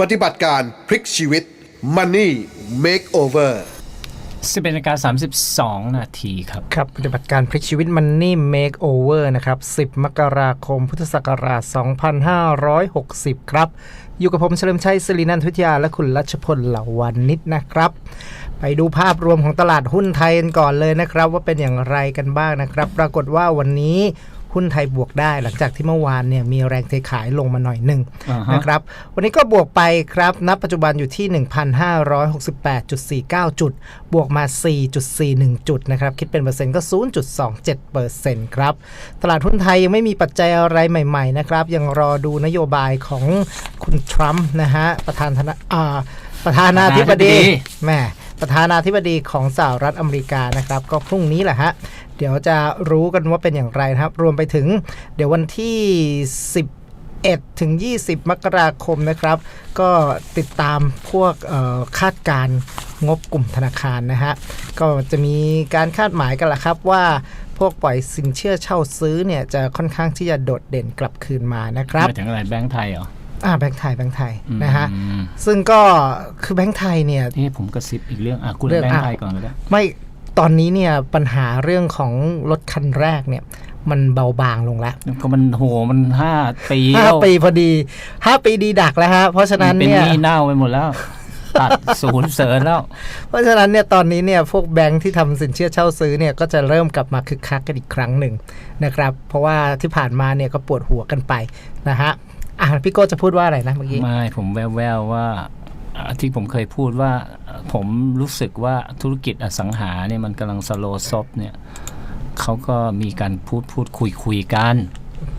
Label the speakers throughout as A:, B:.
A: ปฏิบัติการพลิกชีวิต Money Makeover
B: 11นาฬิกา32 นาทีครับ
C: ครับปฏิบัติการพลิกชีวิต Money Makeover นะครับ 10 มกราคมพุทธศักราช 2560 ครับ อยู่กับผมเฉลิมชัยสิรินันทวิทยา และคุณรัชพลเหล่าวันนิดนะครับ ไปดูภาพรวมของตลาดหุ้นไทยกันก่อนเลยนะครับ ว่าเป็นอย่างไรกันบ้างนะครับ ปรากฏว่าวันนี้ หุ้นไทยบวกได้ หลังจากที่เมื่อวานเนี่ยมีแรงเทขายลงมาหน่อยหนึ่ง
B: อ่าฮะ
C: นะครับ วันนี้ก็บวกไปครับณปัจจุบันอยู่ที่ 1,568.49 จุด บวกมา 4.41 จุดนะครับ คิดเป็นเปอร์เซ็นต์ก็ 0.27เปอร์เซ็นต์ครับ ตลาดหุ้นไทยยังไม่มีปัจจัยอะไรใหม่ ๆ นะครับ ยังรอดูนโยบายของคุณทรัมป์นะฮะประธานธนาอ่าประธานาธิบดี
B: ประธานาธิบดี
C: แหม่ประธานาธิบดีของสหรัฐอเมริกานะครับ ก็พรุ่งนี้แหละฮะ เดี๋ยวจะรู้กันว่าเป็นอย่างไรนะครับ รวมไปถึงเดี๋ยววันที่11ถึง 20 มกราคมนะครับ ก็ติดตามพวกเอ่อคาดการณ์งบกลุ่มธนาคารนะฮะ ก็จะมีการคาดหมายกันละครับว่าพวกปล่อยสินเชื่อเช่าซื้อเนี่ยจะค่อนข้างที่จะโดดเด่นกลับคืนมานะครับ
B: หมายถึงอะไรแบงค์ไทยเหรอ
C: อ่าแบงค์ไทยแบงค์ไทย
B: อืม
C: นะฮะซึ่งก็คือแบงค์ไทยเนี่ย
B: นี่ผมกระซิบอีกเรื่องอะคุณ
C: เรื่อง
B: แบงค์
C: อะ
B: ไทยก่อนก็ได้
C: ไม่ ตอนนี้เนี่ยปัญหาเรื่องของรถคันแรกเนี่ยมันเบาบางลงแล้ว
B: เพราะมันโหมันห้าปี
C: ห้า
B: แล้ว
C: ปีพอดีห้าปีดีดักแล้วฮะเพราะฉะ
B: มั
C: นั้น
B: นเป็น
C: เนี่ย
B: หนี้เน่าไปหมดแล้วตัดศูนย์เสริญแล้ว
C: เพราะฉะนั้นเนี่ยตอนนี้เนี่ยพวกแบงค์ที่ทำสินเชื่อเช่าซื้อเนี่ยก็จะเริ่มกลับมาคึกคักกันอีกครั้งหนึ่งนะครับ เพราะว่าที่ผ่านมาเนี่ยก็ปวดหัวกันไปนะฮะอะพี่โก้จะพูดว่าอะไรนะเมื่อกี้
B: ไม่ผมแววๆว่าอ่า ที่ผมเคยพูดว่าอ่าผมรู้สึกว่าธุรกิจอสังหาเนี่ยมันกำลังสโลซบเนี่ยเขาก็มีการพูดพูดคุยคุยกัน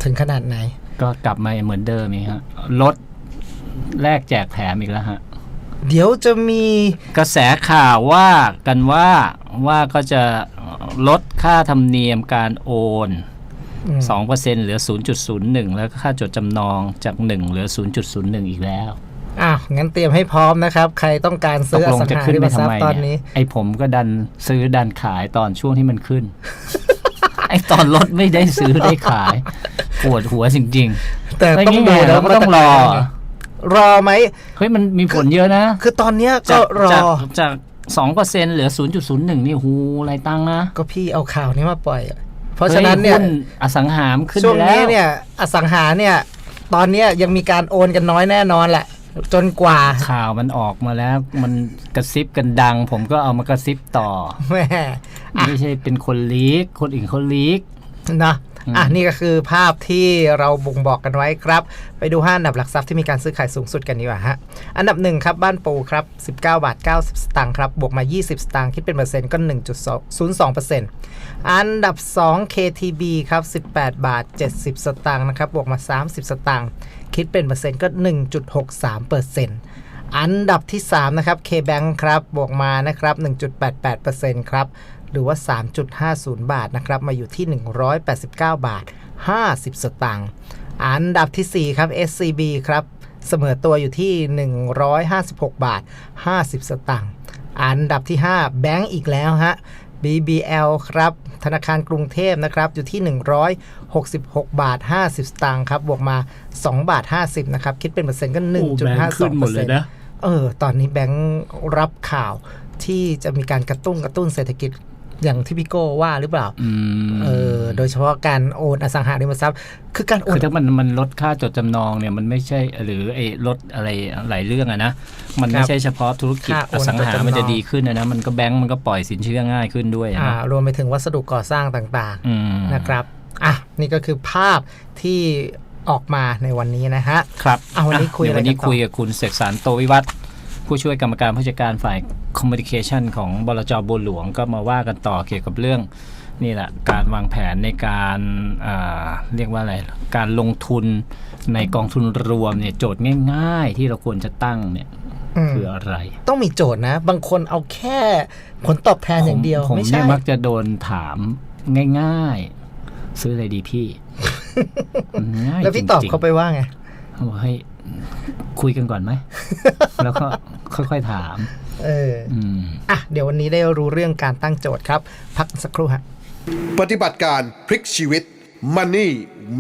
C: ถึงขนาดไหน
B: ก็กลับมาเหมือนเดิมเองฮะลดแลกแจกแถมอีกแล้วฮะ
C: เดี๋ยวจะมี
B: กระแสข่าวว่ากันว่าว่าก็จะลดค่าธรรมเนียมการโอน
C: อืม
B: 2%เหลือ 0.01 แล้วก็ค่าจดจำนองจาก 1 เหลือ 0.01 อีกแล้ว
C: อะงั้นเตรียมให้พร้อมนะครับ ใครต้องการ
B: ต
C: ซื้
B: ก
C: ออ
B: ลง
C: สัง
B: จะ
C: หา
B: ขึ้น
C: ริ
B: ไป
C: มท
B: ทำ
C: รัพ
B: ไม
C: ย์ตอน
B: เนี่
C: นี้
B: ยไอ้ผมก็ดันซื้อดันขายตอนช่วงที่มันขึ้น ไอ้ตอนลดไม่ได้ซื้อได้ขายปวดหัวจริง
C: แต่
B: ๆ
C: ต้องดู
B: แล้
C: แล้วว
B: ก็
C: ว่า
B: ต้องรอ
C: รอไหม
B: เฮ้ยมันมีผลเยอะนะ
C: คือตอนเนี้ยก็
B: จาก
C: รอ
B: จากจากสองเปอร์เซ็นเหลือ0.01นี่หูอะไรตังค์นะ
C: ก็พี่เอาข่าวนี้มาปล่อยอะเพราะฉะนั้นเนี่ย
B: ฮ้หุ้อสังหามขึ้น
C: ช่วง
B: ไปแล้ว
C: นี้เนี่ย อสังหาเนี่ย ตอนเนี้ยยังมีการโอนกันน้อยแน่นอนแหละ จนกว่า
B: ข่าวมันออกมาแล้ว มันกระซิบกันดัง ผมก็เอามากระซิบต่อ
C: แหม่
B: ไม่ใช่เป็นคนลีก คนอื่นเขาลีก
C: นะ อะนี่ก็คือภาพที่เราบ่งบอกกันไว้ครับ ไปดูห้าอันดับหลักทรัพย์ที่มีการซื้อขายสูงสุดกันดีกว่าฮะอันดับหนึ่งครับบ้านปูครับ19บาท90 สตางค์ครับบวกมา 20 สตางค์คิดเป็นเปอร์เซ็นต์ก็ 1.02เปอร์เซ็นต์อันดับ 2 KTB ครับ18 บาท 70 สตางค์นะครับบวกมา 30 สตางค์คิดเป็นเปอร์เซ็นต์ก็ 1.63เปอร์เซ็นต์อันดับที่ 3 นะครับ KBank ครับ บวกมานะครับ 1.88เปอร์เซ็นต์ครับ หรือว่า 3.50 บาทนะครับ มาอยู่ที่ 189 บาท 50 สตางค์ อันดับทีสี่ 4 ครับ SCB ครับ เสมอตัวอยู่ที่ 156 บาท 50 สตางค์ อันดับที่ 5 แบงก์อีกแล้วฮะ BBL ครับ ธนาคารกรุงเทพนะครับ อยู่ที่ 166 บาท 50 สตางค์ครับ บวกมา 2 บาท 50 นะครับ คิดเป็นเปอร์เซ็นต์ก็ 1.52เปอร์เซ็นต์เออ ตอนนี้แบงค์รับข่าวที่จะมีการกระตุ้นกระตุ้นเศรษฐกิจ อย่างที่พี่โก้ว่าหรือเปล่า
B: อืม
C: เออโดยเฉพาะการโอนอสังหาริมทรัพย์ คือการโอ
B: คื
C: น
B: อถ้ามันมันลดค่าจดจำนองเนี่ยมันไม่ใช่หรือไอ้ลดอะไรหลายเรื่องอะนะมันไม่ใช่เฉพาะธุรกิจ
C: ค่าโอ
B: อนสังหา
C: จดจำนอง
B: มันจะดีขึ้นนะนะมันก็แบงก์มันก็ปล่อยสินเชื่อง่ายขึ้นด้วยอะ
C: อ่า
B: นะ
C: รวมไปถึงวัสดุก่อสร้างต่าง
B: อืม
C: ๆนะครับอะนี่ก็คือภาพที่ออกมาในวันนี้นะฮะ
B: ครับ
C: เอาวันนี้คุย
B: เดี๋ยววันนี้
C: อะไรกันต่อ
B: คุยกับคุณเสกสรรโตวิวัฒน์ผู้ช่วยกรรมการผู้จัดการฝ่าย คอมมูนิเคชันของบลจบัวหลวงก็มาว่ากันต่อเกี่ยวกับเรื่องนี่แหละการวางแผนในการอ่าเรียกว่าอะไรการลงทุนในกองทุนรวมเนี่ยโจทย์ง่าย ๆ ที่เราควรจะตั้งเนี่ย
C: อืม
B: คืออะไร
C: ต้องมีโจทย์นะ บางคนเอาแค่ผลตอบแทนอย่างเดียว
B: ผมผม
C: ไม่
B: เนี่
C: ใช่
B: ยมักจะโดนถามง่าย ๆ ซื้ออะไรดีพี่ง่าย
C: แล้วพี่ตอบ
B: จริงๆ
C: เขาไปว่าไง
B: เขาบอกให้คุยกันก่อนไหมแล้วก็ค่อยๆถาม
C: เออ
B: อืม
C: อะเดี๋ยววันนี้ได้รู้เรื่องการตั้งโจทย์ครับ พักสักครู่ฮะ
A: ปฏิบัติการพลิกชีวิต Money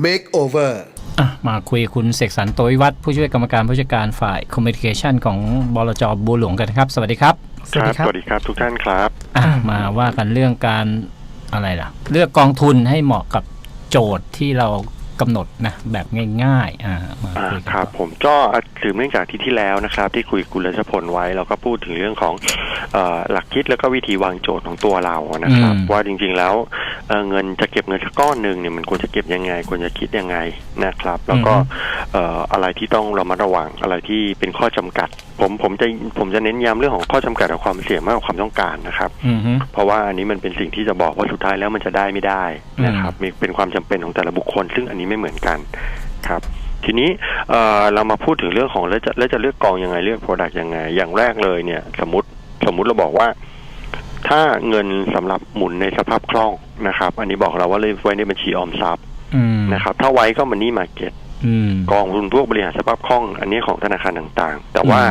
A: Makeover
B: อะมาคุยกับคุณเสกสรรโตวิวัฒน์ผู้ช่วยกรรมการผู้จัดการฝ่ายคอมมิ n นิเคชันของบลจบัวหลวงกันนะครับ สวัสดีครับ
C: สวัสดีครับ
D: สวัสดีครับทุกท่านครับ
B: อะ
C: อืม
B: มาว่ากันเรื่องการอะไรล่ะ เลือกกองทุนให้เหมาะกับโจทย์ที่เรา กำหนดนะแบบง่ายๆอ่ามา
D: อ่า
B: คุยกัน
D: ครับ
B: ต่อ
D: ผมก็สืบเนื่องจากที่ที่แล้วนะครับ ที่คุยกับคุณรัชพลไว้เราก็พูดถึงเรื่องของเอ่อหลักคิดแล้วก็วิธีวางโจทย์ของตัวเรานะครับ ว่าจริงๆแล้วเอ่อเงินจะเก็บเงินสักก้อนหนึ่งเนี่ยมันควรจะเก็บยังไงควรจะคิดยังไงนะครับ แล้วก็เอ่ออะไรที่ต้องเรามาระวังอะไรที่เป็นข้อจำกัด ผมผมจะผมจะเน้นย้ำเรื่องของข้อจำกัดกับความเสี่ยงมากกว่าความต้องการนะครับ
B: อือฮึ
D: เพราะว่าอันนี้มันเป็นสิ่งที่จะบอกว่าสุดท้ายแล้วมันจะได้ไม่ได้นะครับมีเป็นความจำเป็นของแต่ละบุคคล ซึ่งอันนี้ไม่เหมือนกันครับทีนี้เอ่อเรามาพูดถึงเรื่องของแล้วจะแล้วจะเลือกกองยังไงเลือกโปรดักต์ยังไง อย่างแรกเลยเนี่ย สมมติสมมุติเราบอกว่า ถ้าเงินสำหรับหมุนในสภาพคล่องนะครับ อันนี้บอกเราว่าเลยไว้ในบัญชีออมทรัพย์
B: อืม
D: นะครับ ถ้าไว้ก็มันนี่มาเก็ต
B: อืม
D: กองทุนพวกบริหารสภาพคล่อง อันนี้ของธนาคารต่างๆ แต่ว่า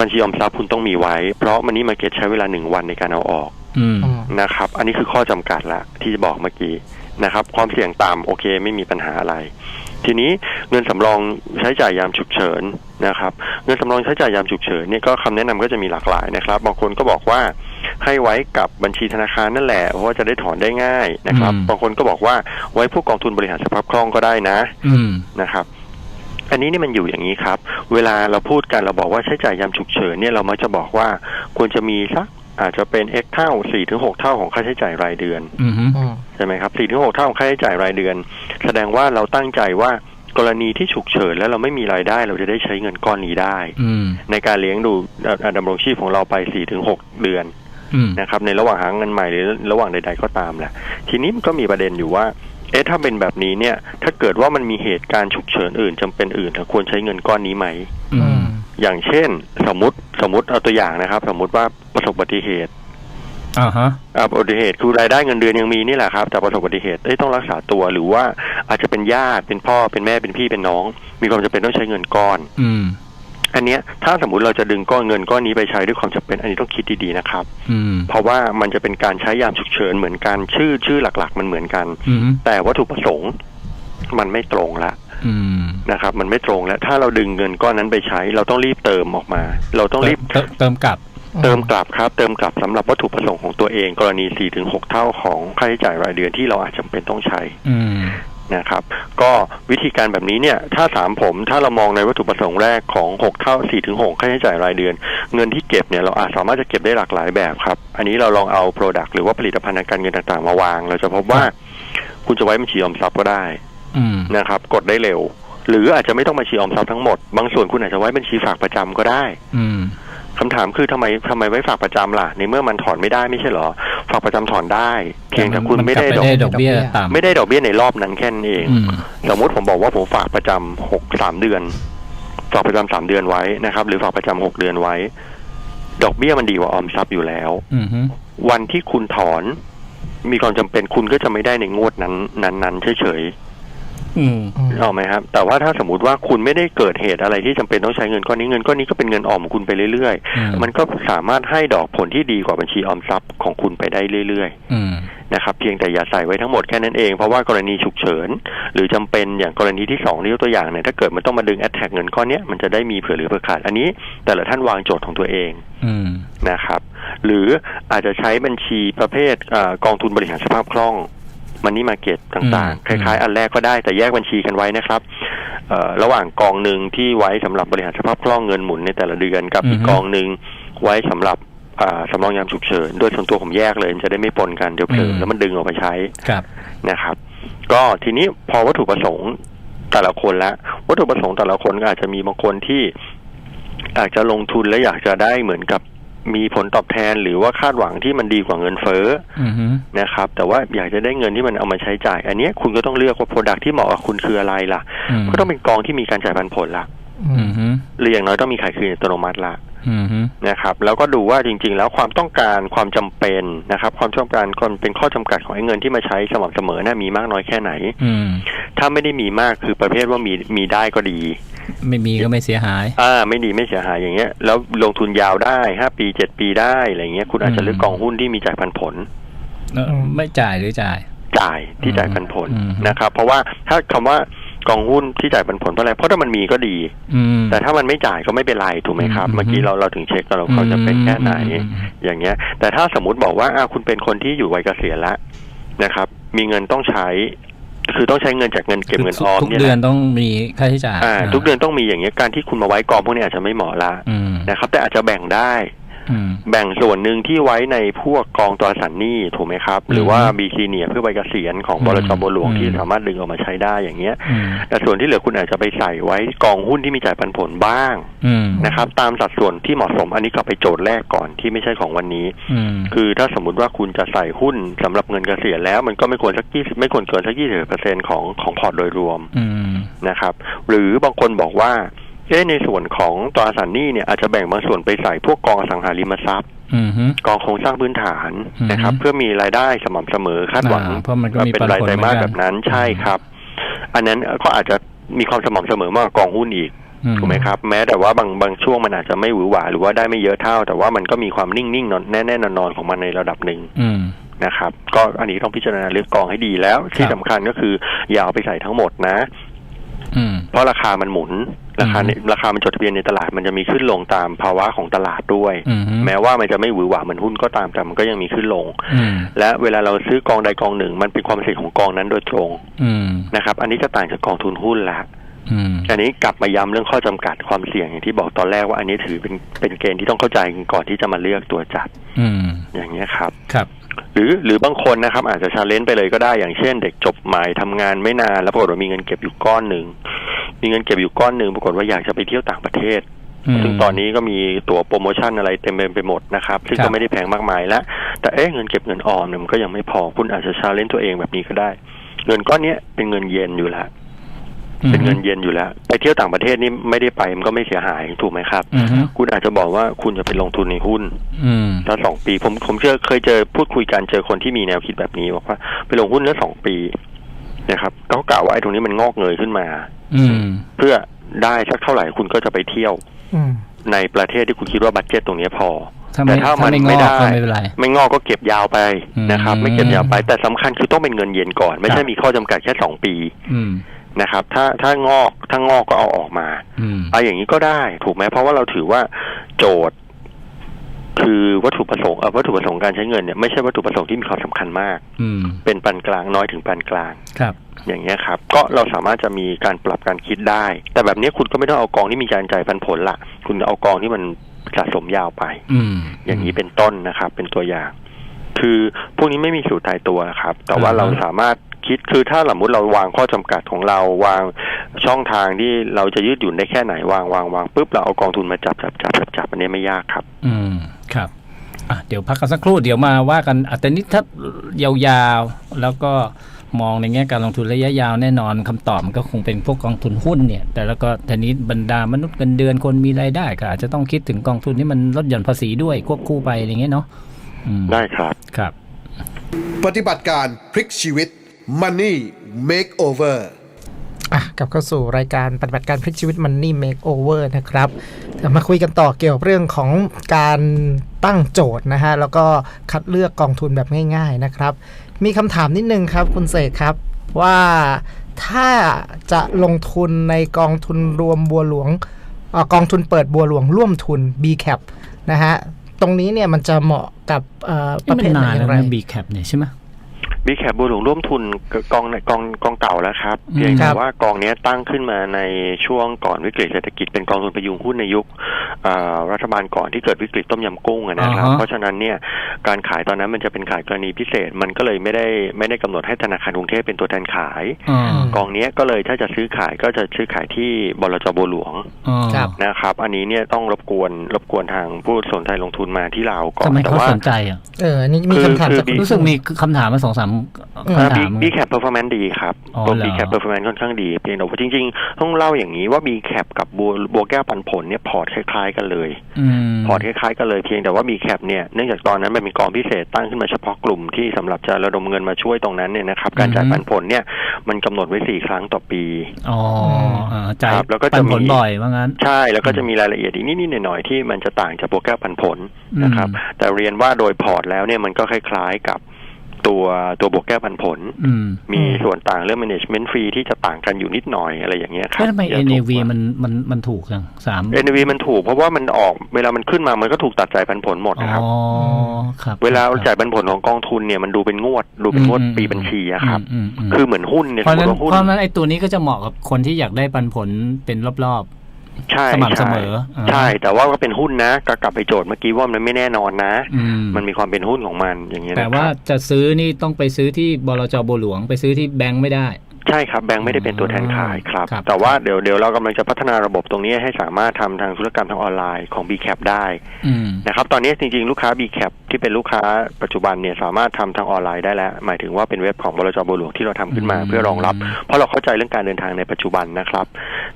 D: บัญชีออมทรัพย์คุณต้องมีไว้ เพราะมันนี่มาเก็ตใช้เวลาหนึ่งวันในการเอาออก
B: อืม
C: อืม
D: นะครับ อันนี้คือข้อจำกัดละที่จะบอกเมื่อกี้นะครับ ความเสี่ยงต่ำโอเคไม่มีปัญหาอะไร ทีนี้เงินสำรองใช้จ่ายยามฉุกเฉินนะครับ เงินสำรองใช้จ่ายยามฉุกเฉินเนี่ยก็คำแนะนำก็จะมีหลากหลายนะครับ บางคนก็บอกว่า ให้ไว้กับบัญชีธนาคารนั่นแหละเพราะว่าจะได้ถอนได้ง่ายนะครับ
B: อืม
D: บางคนก็บอกว่าไว้พวกกองทุนบริหารสภาพคล่องก็ได้นะ
B: อืม
D: นะครับอันนี้นี่มันอยู่อย่างนี้ครับ เวลาเราพูดกันเราบอกว่าใช้จ่ายยามฉุกเฉินเนี่ยเรามักจะบอกว่าควรจะมีสักอาจจะเป็น x เท่า4ถึง6เท่าของค่าใช้จ่ายรายเดือน
B: อืมฮึ
C: อืม
D: ใช่ไหมครับ4ถึง6เท่าของค่าใช้จ่ายรายเดือน แสดงว่าเราตั้งใจว่ากรณีที่ฉุกเฉินแล้วเราไม่มีรายได้ เราจะได้ใช้เงินก้อนนี้ได้
B: อืม
D: ในการเลี้ยงดูเอ่อดำรงชีพของเราไป4ถึง6เดือน
B: อืม
D: นะครับในระหว่างหาเงินใหม่หรือระหว่างใด ๆ ก็ตามแหละ ทีนี้มันก็มีประเด็นอยู่ว่าเอ๊ะถ้าเป็นแบบนี้เนี่ย ถ้าเกิดว่ามันมีเหตุการณ์ฉุกเฉินอื่นจำเป็นอื่นเราควรใช้เงินก้อนนี้ไหม
B: อื
C: อื
B: ม
C: ม
D: อย่างเช่น สมมติสมมติเอาตัวอย่างนะครับ สมมติว่าประสบอุบัติเหตุ
B: อ่าฮะ
D: อ่าอุบัติเหตุคือรายได้เงินเดือนยังมีนี่แหละครับแต่ประสบอุบัติเหตุเอ้ยต้องรักษาตัวหรือว่าอาจจะเป็นญาติเป็นพ่อเป็นแม่เป็นพี่เป็นน้อง มีความจำเป็นต้องใช้เงินก้อน
B: อืม
D: อันเนี้ยถ้าสมมติเราจะดึงก้อนเงินก้อนนี้ไปใช้ด้วยความจำเป็นอันนี้ต้องคิดดีๆนะครับ
B: อืม
D: เพราะว่ามันจะเป็นการใช้ยามฉุกเฉินเหมือนกันชื่อชื่อหลัก ๆ มันเหมือนกัน
B: อืม
D: แต่วัตถุประสงค์มันไม่ตรงละ
B: อืม
D: นะครับ มันไม่ตรงแล้ว ถ้าเราดึงเงินก้อนนั้นไปใช้ เราต้องรีบเติมออกมา เราต้องรีบ
B: เติมเติมกลับ
D: เติมกลับครับ เติมกลับสำหรับวัตถุประสงค์ของตัวเอง กรณี4-6เท่าของค่าใช้จ่ายรายเดือนที่เราอาจจำเป็นต้องใช้
B: อืม
D: นะครับ ก็วิธีการแบบนี้เนี่ย ถ้าถามผมถ้าเรามองในวัตถุประสงค์แรกของ 6 เท่า4-6ค่าใช้จ่ายรายเดือน เงินที่เก็บเนี่ยเราอาจสามารถจะเก็บได้หลากหลายแบบครับ อันนี้เราลองเอา Product หรือว่าผลิตภัณฑ์ทางการเงินต่างๆ มาวาง เราจะพบว่าคุณจะไว้บัญชีออมทรัพย์ก็ได้
B: อืม
D: นะครับ กดได้เร็ว หรืออาจจะไม่ต้องบัญชีออมทรัพย์ทั้งหมด บางส่วนคุณอาจจะไว้บัญชีฝากประจำก็ได้
B: อืม
D: คำถามคือทำไมทำไมไว้ฝากประจำล่ะในเมื่อมันถอนไม่ได้ไม่ใช่เหรอ ฝากประจำถอนได้ เพียงแต่คุณไม่ได้ดอก
B: ดอกเบี้ยต่ำ
D: ไม่ได้ดอกเบี้ยในรอบนั้นแค่นั้นเอง
B: อืม
D: สมมุติผมบอกว่าผมฝากประจำหกสามเดือน ฝากประจำสามเดือนไว้นะครับ หรือฝากประจำหกเดือนไว้ ดอกเบี้ยมันดีกว่าออมทรัพย์อยู่แล้ว
B: อืมฮึ
D: วันที่คุณถอนมีความจำเป็นคุณก็จะไม่ได้ในงวดนั้น นั้นนั้นเฉย
B: อืม
C: อืม
D: ๆเอาไหมครับ แต่ว่าถ้าสมมติว่าคุณไม่ได้เกิดเหตุอะไรที่จำเป็นต้องใช้เงินก้อนนี้เงินก้อนนี้ก็เป็นเงินออมของคุณไปเรื่อย
B: อืม
D: ๆมันก็สามารถให้ดอกผลที่ดีกว่าบัญชีออมทรัพย์ของคุณไปได้เรื่อยๆ
B: อืม
D: นะครับเพียงแต่อย่าใส่ไว้ทั้งหมดแค่นั้นเองเพราะว่ากรณีฉุกเฉิน หรือจำเป็นอย่างกรณีที่สองที่ยกตัวอย่างเนี่ยถ้าเกิดมันต้องมาดึงแอ t แทกเงินก้อนเนี้ยมันจะได้มีเผื่อเหลือเผื่อขาดอันนี้ แต่ละท่านวางโจทย์ของตัวเอง
B: อืม
D: นะครับ หรืออาจจะใช้บัญชีประเภทเออกองทุนบริหารสภาพคล่อง มันนี่มาเก็ตต่าง
B: อืม
D: ๆคล้ายๆ อันแรกก็ได้แต่แยกบัญชีกันไว้นะครับเอ่อระหว่างกองหนึ่งที่ไว้สำหรับบริหารสภาพคล่องเงินหมุนในแต่ละเดือนกับอีกกองหนึ่งไว้สำหรับอ่าสำรองยามฉุกเฉินโดยส่วนตัวผมแยกเลยมันจะได้ไม่ปนกันเดี๋ยวเผลอแล้วมันดึงออกไปใช้
B: ครับ
D: นะครับ ก็ทีนี้พอวัตถุประสงค์แต่ละคนละวัตถุประสงค์แต่ละคนก็อาจจะมีบางคนที่อาจจะลงทุนและอยากจะได้เหมือนกับ มีผลตอบแทนหรือว่าคาดหวังที่มันดีกว่าเงินเฟ้อ
B: อืมฮึ
D: นะครับ แต่ว่าอยากจะได้เงินที่มันเอามาใช้จ่าย อันเนี้ยคุณก็ต้องเลือกว่าโปรดักที่เหมาะกับคุณคืออะไรล่ะ
B: อืม
D: ก็ต้องเป็นกองที่มีการจ่ายปันผลละ
C: อื
B: อื
C: ม
B: มฮึ
D: หรืออย่างน้อยต้องมีขายคืนอัตโนมัติละ
B: อืมฮึ
D: นะครับ แล้วก็ดูว่าจริง ๆ แล้วความต้องการความจำเป็นนะครับ ความต้องการความเป็นข้อจำกัดของไอ้เงินที่มาใช้สม่ำเสมอน่ะมีมากน้อยแค่ไหน
B: อืม
D: ถ้าไม่ได้มีมากคือประเภทว่ามีมีได้ก็ดี
B: ไม่มีก็ไม่เสียหาย
D: อ่า ไม่ดีไม่เสียหายอย่างเงี้ย แล้วลงทุนยาวได้ห้าปีเจ็ดปีได้อะไรเงี้ยคุณอาจจะเลือกกองหุ้นที่มีจ่ายปันผล
B: เออไม่จ่ายหรือจ่าย
D: จ่ายที่จ่ายปันผล
B: อืม
D: นะครับ เพราะว่าถ้าคำว่า กองหุ้นที่จ่ายปันผลเพราะอะไร เพราะถ้ามันมีก็ดี
B: อืม
D: แต่ถ้ามันไม่จ่ายก็ไม่เป็นไรถูกไหมครับ
B: อืม
D: เมื่อกี้เราเราถึงเช็คกันเราเขาจะเป็นแค่ไหน
B: อืม
D: อย่างเงี้ย แต่ถ้าสมมติบอกว่าอ่าคุณเป็นคนที่อยู่วัยเกษียณแล้วนะครับ มีเงินต้องใช้ คือต้องใช้เงินจากเงินเก็บเงินออม
B: ทุก
D: เนี่ย
B: เดือน
D: แหละ
B: ต้องมีค่าใช้จ่าย
D: อ่าทุกเดือนต้องมีอย่างเงี้ยการที่คุณมาไว้กองพวกนี้อาจจะไม่เหมาะละ
B: อืม
D: นะครับ แต่อาจจะแบ่งได้
B: อืม
D: แบ่งส่วนหนึ่งที่ไว้ในพวกกองตราสารหนี้ถูกไหมครับ หรือว่า
B: อืม
D: บีซีเนียเพื่อใบเกษียณของ
B: อืม
D: บลจบัวหลวง
B: อืม
D: ที่สามารถดึงออกมาใช้ได้อย่างเงี้ย
B: อืม
D: แต่ส่วนที่เหลือคุณอาจจะไปใส่ไว้กองหุ้นที่มีจ่ายปันผลบ้าง
B: อืม
D: นะครับ ตามสัดส่วนที่เหมาะสมอันนี้กลับไปโจทย์แรกก่อนที่ไม่ใช่ของวันนี้
B: อืม
D: คือถ้าสมมุติว่าคุณจะใส่หุ้นสำหรับเงินเกษียณแล้ว มันก็ไม่ควรสักยี่ไม่ควรเกินสักยี่สิบเปอร์เซ็นของของพอร์ตโดยรวม
B: อืม
D: นะครับ หรือบางคนบอกว่า เอ๊ะในส่วนของตราสารหนี้เนี่ยอาจจะแบ่งบางส่วนไปใส่พวกกองอสังหาริมทรัพย์
B: อืมฮึ
D: กองโครงสร้างพื้นฐาน
B: อืม
D: นะครับ เพื่อมีรายได้สม่ำเสมอคาดหวัง
B: อ่าเพราะมันก็มี
D: เป็นราย
B: ปันผล
D: ไตรมาส
B: เหมือนกัน
D: แบบนั้นใช่ครับ อันนั้นก็อาจจะมีความสม่ำเสมอมากกว่ากองหุ้นอีก
B: อื
D: ถูกไหมครับ แม้แต่ว่าบางบางช่วงมันอาจจะไม่หวือหวาหรือว่าได้ไม่เยอะเท่า แต่ว่ามันก็มีความนิ่งๆนอนแน่ๆนอนๆของมันในระดับหนึ่ง
B: อืม
D: นะครับ ก็อันนี้ต้องพิจารณาเลือกกองให้ดีแล้ว ที่
B: ครับ
D: สำคัญก็คืออย่าเอาไปใส่ทั้งหมดนะ
B: อืม
D: เพราะราคามันหมุน ราคา
B: อืม
D: ในราคามันจดทะเบียนในตลาดมันจะมีขึ้นลงตามภาวะของตลาดด้วย
B: อืมฮึ
D: แม้ว่ามันจะไม่หวือหวาเหมือนหุ้นก็ตามแต่มันก็ยังมีขึ้นลง
B: อืม
D: และเวลาเราซื้อกองใดกองหนึ่ง มันเป็นความเสี่ยงของกองนั้นโดยตรง
B: อืม
D: นะครับ อันนี้จะต่างจากกองทุนหุ้นละ
B: อืม
D: อันนี้กลับมาย้ำเรื่องข้อจำกัดความเสี่ยงอย่างที่บอกตอนแรกว่าอันนี้ถือเป็นเป็นเกณฑ์ที่ต้องเข้าใจก่อนที่จะมาเลือกตัวจัด
B: อืม
D: อย่างเงี้ยครับ
B: ครับ
D: หรือหรือบางคนนะครับอาจจะชาเลนจ์ไปเลยก็ได้อย่างเช่น เด็กจบใหม่ทำงานไม่นานแล้วปรากฏว่ามีเงินเก็บอยู่ก้อนหนึ่งมีเงินเก็บอยู่ก้อนหนึ่งปรากฏว่าอยากจะไปเที่ยวต่างประเทศ
B: อืม
D: ซึ่งตอนนี้ก็มีตั๋วโปรโมชั่นอะไรเต็มไปหมดนะครับ ซึ่ง
B: ครั
D: ก็
B: บ
D: ไม่ได้แพงมากมายแล้ว แต่เอ๊ะเงินเก็บเงินออมเนี่ยมันก็ยังไม่พอคุณอาจจะชาเลนจ์ตัวเองแบบนี้ก็ได้ เงินก้อนเนี้ยเป็นเงินเย็นอยู่แล้ว เป็นเงินเย็นอยู่แล้ว ไปเที่ยวต่างประเทศนี่ไม่ได้ไปมันก็ไม่เสียหายถูกไหมครับ
B: อืมฮึ
D: คุณอาจจะบอกว่าคุณจะไปลงทุนในหุ้น
B: อืม
D: ถ้าสองปีผมผมเจอเคยเจอพูดคุยกันเจอคนที่มีแนวคิดแบบนี้บอกว่าไปลงหุ้นแล้วสองปีนะครับเขากล่าวว่าไอ้ตรงนี้มันงอกเงยขึ้นมา
B: อืม
D: เพื่อได้สักเท่าไหร่คุณก็จะไปเที่ยว
C: อืม
D: ในประเทศที่คุณคิดว่าบัตเจ็ตตรงนี้พอ
B: ถ้าไม่
D: แต่ถ้า
B: ถ้า
D: มัน
B: ไม่ง
D: ไม่
B: อก
D: ได้
B: ก็ไม่เป็นไร
D: ไม่งอกก็เก็บยาวไปนะครับ
B: อืม
D: ไม่เก็บยาวไปแต่สำคัญคือต้องเป็นเงินเย็นก่อน ไม่
B: ค
D: ใช่
B: รับ
D: มีข้อจำกัดแค่สองปี
B: อืม
D: นะครับ ถ้าถ้างอกถ้างอกก็เอาออกมา
B: อืม
D: เอาอย่างนี้ก็ได้ ถูกไหมเพราะว่าเราถือว่าโจทย์ คือวัตถุประสงค์เอ่อวัตถุประสงค์การใช้เงินเนี่ยไม่ใช่วัตถุประสงค์ที่มีความสำคัญมาก
B: อืม
D: เป็นปานกลางน้อยถึงปานกลาง
B: ครับ
D: อย่างเงี้ยครับ ก็เราสามารถจะมีการปรับการคิดได้ แต่แบบนี้คุณก็ไม่ต้องเอากองที่มีการจ่ายปันผลละคุณเอากองที่มันสะสมยาวไป
B: อืม
D: อย่างนี้เป็นต้นนะครับ เป็นตัวอย่าง คือพวกนี้ไม่มีสูตรตายตัวครับ แต่ว่า
B: อ่าฮะ
D: เราสามารถ คิดคือถ้าสมมติเราวางข้อจำกัดของเราวางช่องทางที่เราจะยืดหยุ่นได้แค่ไหนวางวางวางปุ๊บเราเอากองทุนมาจับจับจับจับจับอันนี้ไม่ยากครับ
B: อืมครับอะเดี๋ยวพักกันสักครู่เดี๋ยวมาว่ากันอะแต่นี้ถ้ายาวๆ แล้วก็มองในแง่การลงทุนระยะยาวแน่นอนคำตอบมันก็คงเป็นพวกกองทุนหุ้นเนี่ย แต่แล้วก็ทีนี้บรรดามนุษย์เงินเดือนคนมีรายได้ก็อาจจะต้องคิดถึงกองทุนที่มันลดหย่อนภาษีด้วยควบคู่ไปอะไรเงี้ยเนาะอืม
D: ได้ครับ
B: ครับ
A: ปฏิบัติการพลิกชีวิต Money Makeover
C: อะกลับเข้าสู่รายการปฏิบัติการพลิกชีวิต Money Makeover นะครับเดี๋ยวมาคุยกันต่อเกี่ยวกับเรื่องของการตั้งโจทย์นะฮะ แล้วก็คัดเลือกกองทุนแบบง่าย ๆนะครับ มีคำถามนิดนึงครับ คุณเสกครับว่าถ้าจะลงทุนในกองทุนรวมบัวหลวงเออกองทุนเปิดบัวหลวงร่วมทุน BCAP นะฮะ ตรงนี้เนี่ยมันจะเหมาะกับเอ่อป
B: นี่
C: ระ
B: มั
C: เภ
B: น
C: ทไหน
B: นาน
C: อ
B: แล้ว
C: ย่างไร
B: นะบีแคปเนี่ยใช่ไหม
D: บีแคปบัวหลวงร่วมทุนกองกองกองเก่าแล้วครับ
B: อืม
D: เพียง
C: ครั
D: แต่
C: บ
D: ว่ากองเนี้ยตั้งขึ้นมาในช่วงก่อนวิกฤตเศรษฐกิจเป็นกองทุนพยุงหุ้นในยุคอ่ารัฐบาลก่อนที่เกิดวิกฤตต้มยำกุ้งอะนะครับ
B: อ่าฮะ
D: เพราะฉะนั้นเนี่ยการขายตอนนั้นมันจะเป็นขายกรณีพิเศษมันก็เลยไม่ได้ไม่ได้กำหนดให้ธนาคารกรุงเทพเป็นตัวแทนขาย
B: อ่า
D: กองเนี้ยก็เลยถ้าจะซื้อขายก็จะซื้อขายที่บลจบัวหลวง
B: อ่า
C: ครับ
D: นะครับ อันนี้เนี่ยต้องรบกวนรบกวนทางผู้สนใจลงทุนมาที่เราก่อน
B: ทำไม
D: แต่
B: เขา
D: ว่า
B: สนใจอะ
C: เอออันนี้มี
D: คือ
C: คำถาม
D: คือ
C: จากคุณ
B: รู้สึกมีคำถามมาสองสามคำถาม
D: บีแคปเปอร์ฟอร์แมนซ์ดีครับ
B: อ๋อ
D: ตัว
B: เหรอ
D: บีแคปเปอร์ฟอร์แมนซ์ค่อนข้างดีเพียงแต่ว่าจริงๆ ต้องเล่าอย่างนี้ว่าบีแคปกับบัวบัวแก้วปันผลเนี่ยพอร์ตคล้าย ๆ กันเลย
B: อืม
D: พอร์ตคล้ายๆกันเลยเพียงแต่ว่าบีแคปเนี่ยเนื่องจากตอนนั้นมันเป็นกองพิเศษตั้งขึ้นมาเฉพาะกลุ่มที่สำหรับจะระดมเงินมาช่วยตรงนั้นเนี่ยนะครับการจ่ายปันผลเนี่ยมันกำหนดไว้สี่ครั้งต่อปี
B: อ๋ออ่าจ่าย
D: ครับแล้วก็
B: ปั
D: จะ
B: นผล
D: มี
B: บ่อยว่างั้น
D: ใช่แล้วก็จะมีรายละเอียดอีกนิดๆหน่อยๆที่มันจะต่างจากบัวแก้วปันผลนะครับ
B: อืม
D: แต่เรียนว่าโดยพอร์ตแล้วเนี่ยมันก็คล้าย ๆกับ ตัวตัวบวกแก้ปันผล
B: อืม
D: มี
C: อืม
D: ส่วนต่างเรื่อง management fee ที่จะต่างกันอยู่นิดหน่อยอะไรอย่างเงี้ยครั
B: แล้วทำไม
D: เยอะถูก
B: NAV
D: กว่า
B: มันมันมันถูกจังสาม
D: NAV มันถูกเพราะว่ามันออกเวลามันขึ้นมามันก็ถูกตัดจ่ายปันผลหมดนะครับ
B: อ๋อครับ
D: เวลา
B: ครับ
D: จ่ายปันผลของกองทุนเนี่ยมันดูเป็นงวดดูเป็นงวด
B: อืม
D: ปีบัญชีอะครับ
B: อืมอืม
D: คือเหมือนหุ้นเนี่ย
B: เพ
D: ส
B: ราะ
D: ม
B: ฉะ
D: ม
B: นั้น
D: ติว่าหุ้น
B: เพราะฉะนั้นไอ้ตัวนี้ก็จะเหมาะกับคนที่อยากได้ปันผลเป็นรอบ
D: ใช่
B: สม่ำเสมอ
D: ใช่
B: อ่า
D: ใช่ แต่ว่าก็เป็นหุ้นนะก็กลับไปโจทย์เมื่อกี้ว่ามันไม่แน่นอนนะ
B: ๆอืม
D: มันมีความเป็นหุ้นของมันอย่างเงี้ย
B: แต่
D: นะค
B: ว่า
D: รับ
B: จะซื้อนี่ต้องไปซื้อที่บลจบัวหลวง ไปซื้อที่แบงก์ไม่ได้
D: ใช่ครับแบงค์ไม่ได้เป็นตัวแทนขายครับ
B: ครับ
D: แต่ว่าเดี๋ยวเดี๋ยวเรากำลังจะพัฒนาระบบตรงนี้ให้สามารถทำทางธุรกรรมทางออนไลน์ของ BCAP ได้
B: อืม
D: นะครับตอนนี้จริงๆ ลูกค้า BCAP ที่เป็นลูกค้าปัจจุบันเนี่ยสามารถทำทางออนไลน์ได้แล้ว หมายถึงว่าเป็นเว็บของบลจบัวหลวงที่เราทำขึ้นมา
B: อืม
D: เพื่อรองรับ เพราะเราเข้าใจเรื่องการเดินทางในปัจจุบันนะครับ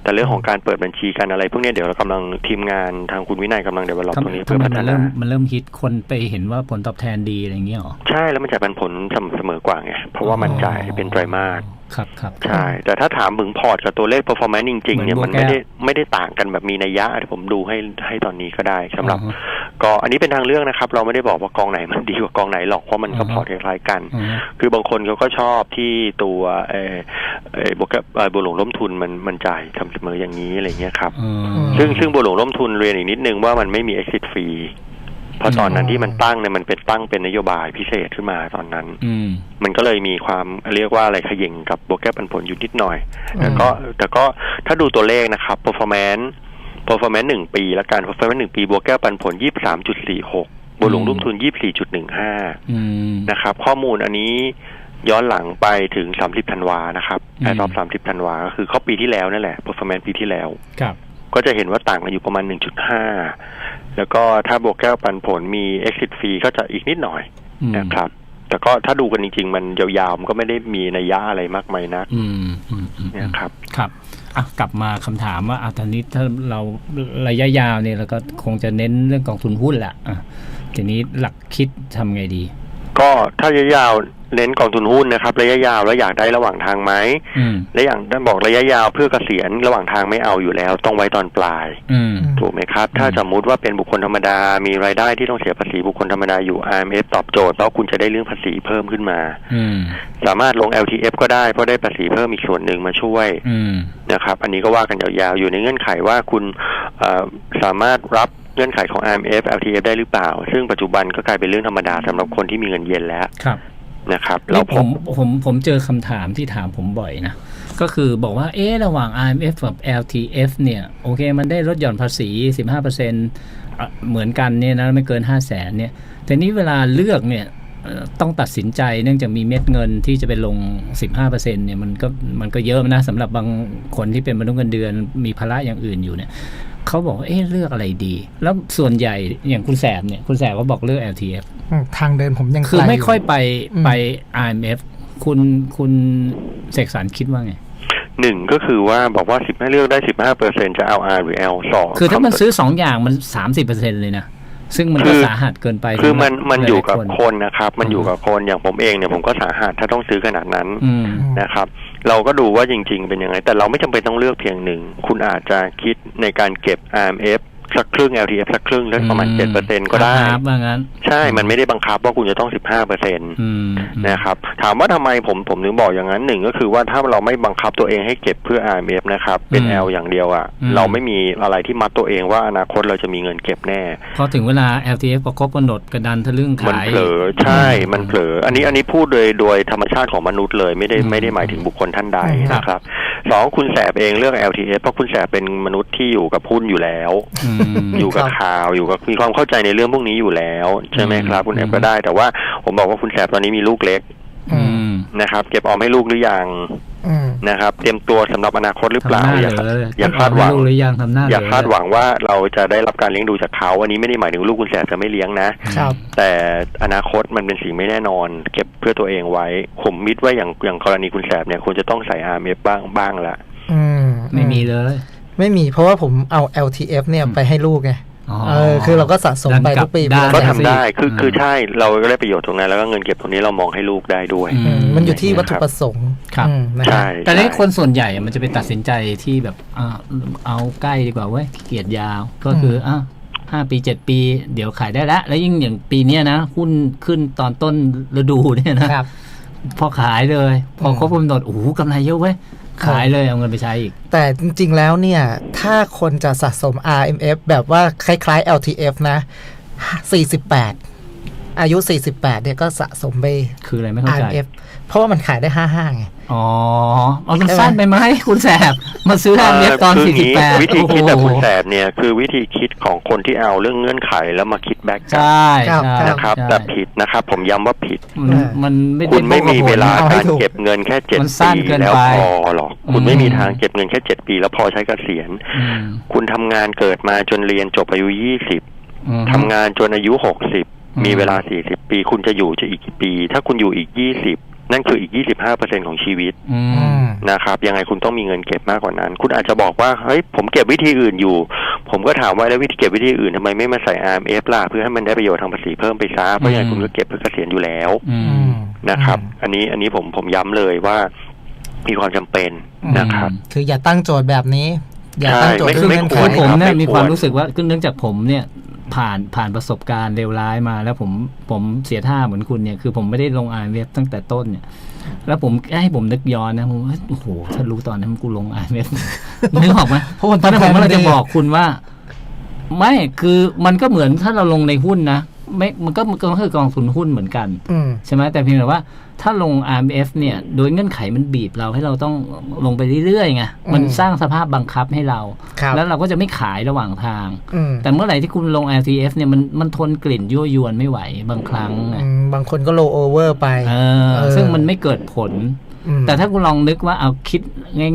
D: แต่เรื่องของการเปิดบัญชีการอะไรพวกเนี้ยเดี๋ยวเรากำลังทีมงานทางคุณวินัยกำลังเดเวลลอป
B: ทำ
D: ตรงนี้
B: ทำ
D: เพื่อ
B: ไม
D: พัฒ
B: มัน
D: นา
B: เริ่มมันเริ่มฮิตคนไปเห็นว่าผลตอบแทนดีอะไรอย่างเงี้ยหรอ
D: ใช่แล้วมันจะเป็นผลสม่ำเสมอกว่าไงเพราะว่ามันจ่ายเป็นไตรมาส
B: ครับครับ
D: ใช่แต่ถ้าถามถึงพอร์ตกับตัวเลข performance จริง ๆ เนี่ย
B: เหมื
D: มั
B: อนนบัวแก้ว
D: ไม่ได้ไม่ได้ต่างกันแบบมีนัยยะที่ผมดูให้ให้ตอนนี้ก็ได้สำหรับ
B: อือฮึ
D: ก็อันนี้เป็นทางเลือกนะครับ เราไม่ได้บอกว่ากองไหนมันดีกว่ากองไหนหรอกเพราะมันก็
B: อือฮึ
D: พอร์ตคล้ายๆกัน
B: อืม
D: คือบางคนเขาก็ชอบที่ตัวเออเออบัวกับเอ่อบัวหลวงร่วมทุนมันมันจ่ายทำเสมออย่างนี้อะไรเงี้ยครับ
B: อืม
D: ซึ่งซึ่งบัวหลวงร่วมทุนเรียนอีกนิดนึงว่ามันไม่มี exit fee เพราะตอนนั้นที่มันตั้งเนี่ยมันเป็นตั้งเป็นนโยบายพิเศษขึ้นมาตอนนั้น
B: อืม
D: มันก็เลยมีความเรียกว่าอะไรขย่งกับโบวกแก้ปันผลอยู่นิดหน่อย
C: อืม
D: แต่ก็แต่ก็ถ้าดูตัวเลขนะครับ performance performance หนึ่งปีและการ performance หนึ่งปีบวกแก้ปันผลยี่สามจุดสี่หกบวกลงร่วมทุนยี่สี่จุดหนึ่งห้า
B: อืม
D: นะครับ ข้อมูลอันนี้ย้อนหลังไปถึงสามสิบธันวานะครับ
B: อืม
D: แอร์รอบสามสิบธันวาก็คือเข้าปีที่แล้วนั่นแหละ performance ปีที่แล้ว
B: ครับ
D: ก็จะเห็นว่าต่างกันอยู่ประมาณ 1.5 แล้วก็ถ้าบวกแก้วปันผลมี exit fee ก็จะอีกนิดหน่อย
B: อืม
D: นะครับ แต่ก็ถ้าดูกันจริง ๆ มันยาวๆ มันก็ไม่ได้มีนัยยะอะไรมากมายนัก
B: อืมอืมอืม
D: เนี่ยครับ
B: ครับอะกลับมาคำถามว่าอะตอนนี้ถ้าเราระยะยาวเนี่ยเราก็คงจะเน้นเรื่องกองทุนหุ้นแหละอะทีนี้หลักคิดทำไงดี
D: ก็ถ้าระยะยาวเน้นกองทุนหุ้นนะครับ ระยะยาวแล้วอยากได้ระหว่างทางไหม
B: อืม
D: และอย่างท่านบอกระยะยาวเพื่อเกษียณระหว่างทางไม่เอาอยู่แล้ว ต้องไว้ตอนปลาย
B: อืม
D: ถูกไหมครับ ถ้าสมมุติว่าเป็นบุคคลธรรมดา มีรายได้ที่ต้องเสียภาษีบุคคลธรรมดาอยู่ IMF ตอบโจทย์แล้วคุณจะได้เรื่องภาษีเพิ่มขึ้นมา
B: อืม
D: สามารถลง LTF ก็ได้เพราะได้ภาษีเพิ่มอีกส่วนหนึ่งมาช่วย
B: อืม
D: นะครับ อันนี้ก็ว่ากันยาวๆอยู่ในเงื่อนไขว่าคุณเอ่อสามารถรับ เงื่อนไขของ IMF LTF ได้หรือเปล่า ซึ่งปัจจุบันก็กลายเป็นเรื่องธรรมดาสำหรับคนที่มีเงินเย็นแล้ว
B: ครับ
D: นะครับเรา
B: นี่
D: พ
B: ผ
D: บ
B: มผมผมเจอคำถามที่ถามผมบ่อยนะ ก็คือบอกว่าเอ๊ะระหว่าง IMF กับ LTF เนี่ย โอเค มันได้ลดหย่อนภาษี 15%อะเหมือนกันเนี่ยนะไม่เกิน 5 0 0แสนเนี่ย แต่นี้เวลาเลือกเนี่ยเอ่อต้องตัดสินใจเนื่องจากมีเม็ดเงินที่จะไปลง 15%เนี่ยมันก็มันก็เยอะนะสำหรับบางคนที่เป็นมนุษย์เงินเดือนมีภาระอย่างอื่นอยู่เนี่ย เขาบอกว่าเอ๊ะเลือกอะไรดี แล้วส่วนใหญ่อย่างคุณแสบเนี่ยคุณแสบก็บอกเลือก LTF
C: อืมทางเดินผมยัง
B: คือ
C: ไกล
B: ไม่ค่อยไป
C: อืม
B: ไป IMF คุณคุณเสกสรรคิดว่าไง
D: หนึ่งก็คือว่าบอกว่าสิบให้เลือกได้สิบห้าเปอร์เซ็นจะเอา R หรือ L สอง
B: คือถ้ามันซื้อสองอย่างมันสามสิบเปอร์เซ็นเลยนะ ซึ่งมันก็
D: คือ
B: สาหัสเกินไป
D: คือมัน
B: สำหรับ
D: มันอยู่กับ
B: หลาๆ
D: คนนะครับ มันอยู่กับคนอย่างผมเองเนี่ยผมก็สาหัสถ้าต้องซื้อขนาดนั้น
B: อืม
D: นะครับ เราก็ดูว่าจริง ๆ เป็นยังไง แต่เราไม่จำเป็นต้องเลือกเพียงหนึ่ง คุณอาจจะคิดในการเก็บ RMF สักครึ่ง LTF สักครึ่งได้ประมาณ
B: อื
D: เจ็ดเปอร์เซ็นก็ได้
B: ครับว่างั้น
D: ใช่ มันไม่ได้บังคับว่าคุณจะต้องสิบห้าเปอร์เซ็น
B: อืม
D: นะครับ ถามว่าทำไมผมผมถึงบอกอย่างนั้นหนึ่งก็คือว่าถ้าเราไม่บังคับตัวเองให้เก็บเพื่อ IMF นะครับ เป็น L อย่างเดียวอะ่ะ เราไม่มีอะไรที่มัดตัวเองว่าอนาคตเราจะมีเงินเก็บแน่
B: พอถึงเวลา LTF ประครบกำหนดกระดันทะลึ่ง
D: มัน
B: ขาย
D: เผลอใช่ มันเผลอ อันนี้อันนี้พูดโดยโดยธรรมชาติของมนุษย์เลยไม่ได้
B: อืม
D: ไม่ได้หมายถึงบุคคลท่านใด
B: ครับ
D: นะครับสองคุณแสบเองเลือก LTF เพราะคุณแสบเป็นมนุษย์ที่อยู่กับหุ้นอยู่แล้ว
B: อืม
D: อยู่กับ
C: ครับ
D: ข่าวอยู่กับมีความเข้าใจในเรื่องพวกนี้อยู่แล้วใช่ไหมครับ คุณแอ
B: อื
D: บ
B: ม
D: ก็ได้ แต่ว่าผมบอกว่าคุณแสบตอนนี้มีลูกเล็ก
B: อืม
D: นะครับ เก็บออมให้ลูกหรือยัง
C: อืม
D: นะครับ เตรียมตัวสำหรับอนาคตหรือเป
B: ทำ
D: ล่า
B: หน้า
D: อย่า
B: เหลอ
D: อย่าคาดหวัง
B: ลูกหรือยังทำหน้าเหล
D: อย่าคาดหวังว่าเราจะได้รับการเลี้ยงดูจากเขาอันนี้ไม่ได้หมายถึงลูกคุณแสบจะไม่เลี้ยงนะ
C: ครับ
D: แต่อนาคตมันเป็นสิ่งไม่แน่นอน เก็บเพื่อตัวเองไว้ ผมมิดว่าอย่างอย่างกรณีคุณแสบเนี่ยควรจะต้องใส่ RMF บ้างบ้างละ
C: อืม
B: ไม่มีเลย
C: ไม่มีเพราะว่าผมเอา LTF เนี่ยไปให้ลูกไง
B: อ๋อ
C: เออคือเราก็สะสมไปทุกปี
B: ดันลับ
C: ไป
D: ก็
C: แล้ว
D: ทำได้คือ
B: อืม
D: คือใช่เราก็ได้ประโยชน์ตรงนั้นแล้วก็เงินเก็บตรงนี้เรามองให้ลูกได้ด้วย
B: อื
C: อืมมันอยู่ที่วัตถุประสงค์
B: ครับ
C: อืมนะ
D: ใช่
C: ฮะ
B: แต่ใน
D: ใช่
B: คนส่วนใหญ่อะมันจะไปตัดสินใจที่แบบอ่าเอาใกล้ดีกว่าเว้ยขี้เกียจยาวก็คืออะห้าปีเจ็ดปี เดี๋ยวขายได้แล้วแล้วยิ่งอย่างปีเนี้ยนะหุ้นขึ้นตอนต้นฤดูเนี่ยนะ
C: ครับ
B: พอขายเลย พอ
C: อืม
B: ครบกำหนดโอ้โหกำไรเยอะเว้ย ขายเลยเอาเงินไปใช้อีก
C: แต่จริง ๆ แล้วเนี่ย ถ้าคนจะสะสม RMF แบบว่าคล้าย ๆ LTF นะ 48 อายุ 48เนี่ยก็สะสมไป
B: คืออะไรไม่เข้าใจ
C: RMF เพราะว่ามันขายได้55ไง
B: อ๋อเอามัน
C: ใช่ไหม
B: สั้นไปไหมคุณแสบ มาซื้อห้าเมตรตอน
D: คื
B: สี่สิบ
D: งี้
B: แปด
D: วิธีคิดแบบคุณแสบเนี่ยคือวิธีคิดของคนที่เอาเรื่องเงื่อนไขแล้วมาคิดแบ็กกลับ
B: ใช่
C: ครับ
B: ใช่
D: นะครับ
B: ใช่
D: แต่ผิดนะครับ ผมย้ำว่าผิด
B: มันมันไม่ด้
D: คุณไม่มีเวลา
C: เอาให้
D: การ
C: ถูก
D: เก็บเงินแค่เจ็ด
B: มันสั้น
D: ปี
B: เกิน
D: แล้ว
B: ไป
D: พอหรอก คุณ
B: อืม
D: ไม่มีทางเก็บเงินแค่เจ็ดปี แล้วพอใช้เกษียณ
B: อืม
D: คุณทำงานเกิดมาจนเรียนจบอายุยี่สิบ
B: อืม
D: ทำงานจนอายุหกสิบ
B: อื ม
D: มีเวลาสี่สิบปี คุณจะอยู่จะอีกกี่ปี ถ้าคุณอยู่อีกยี่สิบนั่นคืออีกยี่สิบห้าเปอร์เซ็นของชีวิต
B: อื
C: อื
B: ม
C: ม
D: นะครับ ยังไงคุณต้องมีเงินเก็บมากกว่านั้น คุณอาจจะบอกว่า เฮ้ย ผมเก็บวิธีอื่นอยู่ ผมก็ถามว่าแล้ววิธีเก็บวิธีอื่นทำไมไม่มาใส่ RMF ล่ะ เพื่อให้มันได้ประโยชน์ทางภาษีเพิ่มไปซะ เพราะยังไงคุณก็เก็บเพื่อเกษียณอยู่แล้ว
B: อื
C: อื
B: ม
C: ม
D: นะครับ
C: อืม
D: อันนี้ อันนี้ผม ผมย้ำเลยว่า มีความจำเป็นนะครับ
C: คืออย่าตั้งโจทย์แบบนี้ อย่า
D: ใช่
C: ตั้งโจทย์
D: ไม่
C: เรื่อง
D: ไม่
C: เงื่อน
D: ค
C: ไข
D: วร
B: ผมเนี่ย
D: ไม่
B: มีความ
D: ควร
B: รู้สึกว่าเนื่องจากผมเนี่ย ผ่านผ่านประสบการณ์เลวร้ายมา แล้วผมผมเสียท่าเหมือนคุณเนี่ยคือผมไม่ได้ลง i อ f ตั้งแต่ต้นเนี่ย แล้วผมให้ผมนึกย้อนนะผมว่าโอ้โหถ้ารู้ตอนนั้นกูลง i อ f นึกออกไหม
C: เพราะมัน
B: ตอนนั้นผมก็เลยจะ
C: แพงดี
B: บอกคุณว่า ไม่คือมันก็เหมือนถ้าเราลงในหุ้นนะ ไม่มันก็มันก็คือกองทุนหุ้นเหมือนกัน
C: อืม
B: ใช่ไหมแต่เพียงแต่ว่าถ้าลง RMF เนี่ย โดยเงื่อนไขมันบีบเราให้เราต้องลงไปเรื่อยๆไงมัน
C: อืม
B: สร้างสภาพบังคับให้เรา
C: ครับ
B: แล้วเราก็จะไม่ขายระหว่างทาง
C: อืม
B: แต่เมื่อไหร่ที่คุณลง LTF เนี่ยมันมันทนกลิ่นยั่วยวนไม่ไหวบางครั้งไง
C: อืมบางคนก็โลโอเวอร์ไป
B: เออ
C: เออ
B: ซึ่งมันไม่เกิดผล
C: อืม
B: แต่ถ้าคุณลองนึกว่าเอาคิด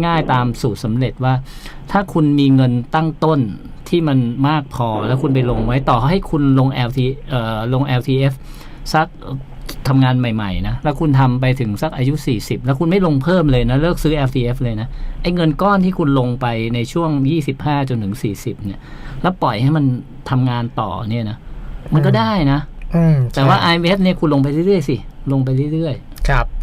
B: ง่าย ๆ ตามสูตรสำเร็จว่า ถ้าคุณมีเงินตั้งต้น ที่มันมากพอแล้วคุณไปลงไว้ต่อให้คุณลง LT เอ่อลง LTF สักทำงานใหม่ ๆ นะ แล้วคุณทำไปถึงสักอายุ 40 แล้วคุณไม่ลงเพิ่มเลยนะ เลิกซื้อ LTF เลยนะ ไอ้เงินก้อนที่คุณลงไปในช่วง 25 จนถึง 40 เนี่ย แล้วปล่อยให้มันทำงานต่อเนี่ยนะ มันก็ได้นะ
C: อืม
B: แต่ว่า
C: ใช่
B: IMF เนี่ยคุณลงไปเรื่อยๆสิ ลงไปเรื่อยๆ
C: ครับอืม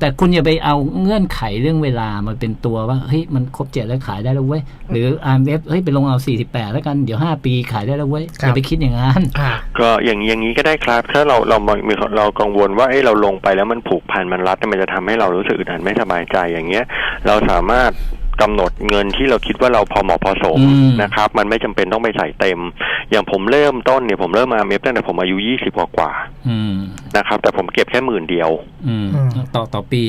B: แต่คุณอย่าไปเอาเงื่อนไขเรื่องเวลามาเป็นตัวว่าเฮ้ยมันครบเจ็ดแล้วขายได้แล้วเว้ยหรือ RMF เฮ้ยไปลงเอา 48 แล้วกันเดี๋ยว5ปีขายได้แล้วเว้ย
C: ครับ
B: อย่าไปคิดอย่างนั้น
C: อ่า
D: ก็อย่างอย่างนี้ก็ได้ครับ ถ้าเราเรามีเรากังวลว่าเอ้เราลงไปแล้วมันผูกพันมันรัดมันจะทำให้เรารู้สึกอึดอัดไม่สบายใจอย่างเงี้ย เราสามารถ กำหนดเงินที่เราคิดว่าเราพอเหมาะพอสม
B: อืม
D: นะครับ มันไม่จำเป็นต้องไปใส่เต็ม อย่างผมเริ่มต้นเนี่ยผมเริ่มมาเมฟตั้งแต่ผมอายุยี่สิบกว่า
B: อืม
D: ๆนะครับ แต่ผมเก็บแค่หมื่นเดียว
B: อืม
C: อืม
B: ต่อต่อปี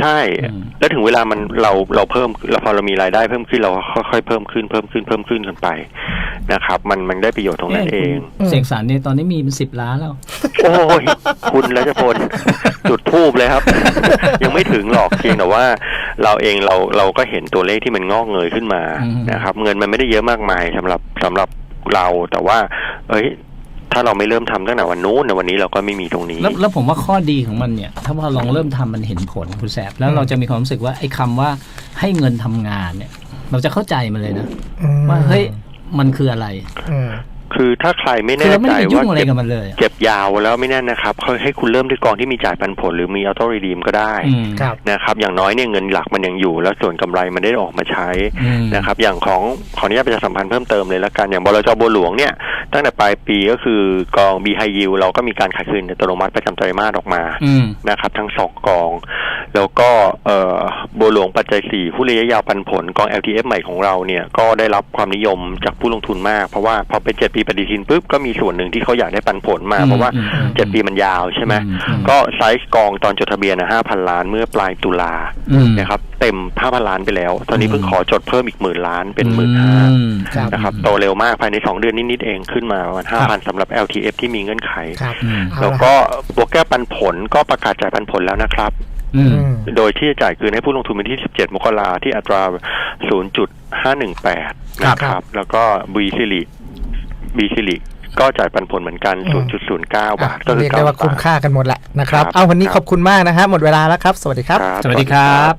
D: ใช่
B: อืม
D: แล้วถึงเวลามันเราเราเพิ่มเราพอเรามีรายได้เพิ่มขึ้นเราก็ค่อยๆเพิ่มขึ้นเพิ่มขึ้นเพิ่มขึ้นกันไปนะครับ มันมันได้ประโยชน์ตรงนั้นเอง
B: คุณเสกสรรเนี่ยตอนนี้มีเป็นสิบล้านแล้ว
D: โอ้ยคุณรัชพลจุดทูบเลยครับ ยังไม่ถึงหรอกเพียงแต่ว่า เราเองเราเราก็เห็นตัวเลขที่มันงอกเงยขึ้นมา
B: อืม
D: นะครับ เงินมันไม่ได้เยอะมากมายสำหรับสำหรับเราแต่ว่า เอ้ยถ้าเราไม่เริ่มทำตั้งแต่วันนู้นในวันนี้เราก็ไม่มีตรงนี้
B: แล้วแล้วผมว่าข้อดีของมันเนี่ย ถ้าว่าลองเริ่มทำมันเห็นผลคุณแสบแล้วเราจะมีความรู้สึกว่าไอ้คำว่าให้เงินทำงานเนี่ย เราจะเข้าใจมันเลยนะ
C: อืม
B: ว่าเฮ้ยมันคืออะไร
C: อืม
D: คือถ้าใครไม่
B: คือ
D: แน่
B: เราไม่
D: ใจ
B: ได้ไปยุ่
D: ว่าง
B: อะไร
D: เก็บ
B: กับมันเลยอะ
D: เก็บยาวแล้วไม่แน่นะครับเขาให้คุณเริ่มด้วยกองที่มีจ่ายปันผลหรือมีออโต้รีดีมก็ได้
B: อืม
C: ครับ
D: นะครับ อย่างน้อยเนี่ยเงินหลักมันยังอยู่ แล้วส่วนกำไรมันได้ออกมาใช้
B: อืม
D: นะครับ อย่างของขออนุญาตประชาสัมพันธ์เพิ่มเติมเลยละกันอย่างบลจบัวหลวงเนี่ยตั้งแต่ปลายปีก็คือกองบีไฮยิวเราก็มีการขายคืนอัตโนมัติประจำไตรมาสออกมา
B: อืม
D: นะครับ ทั้งสองกอง แล้วก็เอ่อ บัวหลวงปัจจัยสี่ผู้ระยะยาวปันผลกอง LTF ใหม่ของเราเนี่ยก็ได้รับความนิยมจากผู้ลงทุนมาก เพราะว่าพอเป็นเจ็ดปีปฏิทินปุ๊บก็มีส่วนหนึ่งที่เขาอยากได้ปันผลมา
B: อืม
D: เพราะว่า
B: อืมอืม
D: เจ็ดปีมันยาวใช่ไหม
B: อืมอืม
D: ก็ไซส์กองตอนจดทะเบียนนะห้าพันล้านเมื่อปลายตุลา
B: อืม
D: นะครับเต็มห้าพันล้านไปแล้ว ตอนนี้เพิ่ง
B: อืม
D: ขอจดเพิ่มอีกหมื่นล้านเป็นหมื่นห้า
B: อืม
C: ครับ
D: นะครับโตเร็วมากภายใน 2 เดือนนิดๆเองขึ้นมาประมาณห้าพันสำหรับ LTF ที่มีเงื่อนไข
C: ครับ
B: อืม
C: เอา
D: แล้ว
C: ละ
D: ก็ตัวแก้ปันผลก็ประกาศจ่ายปันผลแล้วนะครับ
B: อืม
C: อืม
D: โดยที่จะจ่ายคืนให้ผู้ลงทุนเป็นที่ 17 มกราที่อัตรา 0.518 นะค
C: ครั
D: รับ
C: บ
D: แล้วก็บีซิลิบีซิลิก็จ่ายปันผลเหมือนกัน
C: อืม
D: 0.09 บาท ก็คือ
C: เรียกได้ว่า
D: 9
C: คุ้ม
D: บาท
C: ค่ากันหมดแหละนะครับ
D: ครับ
C: เอาวันนี้
D: ครับ
C: ขอบคุณมากนะฮะหมดเวลาแล้วครับ สวัสดีครับ
D: ครับ
B: สวัสดีครับ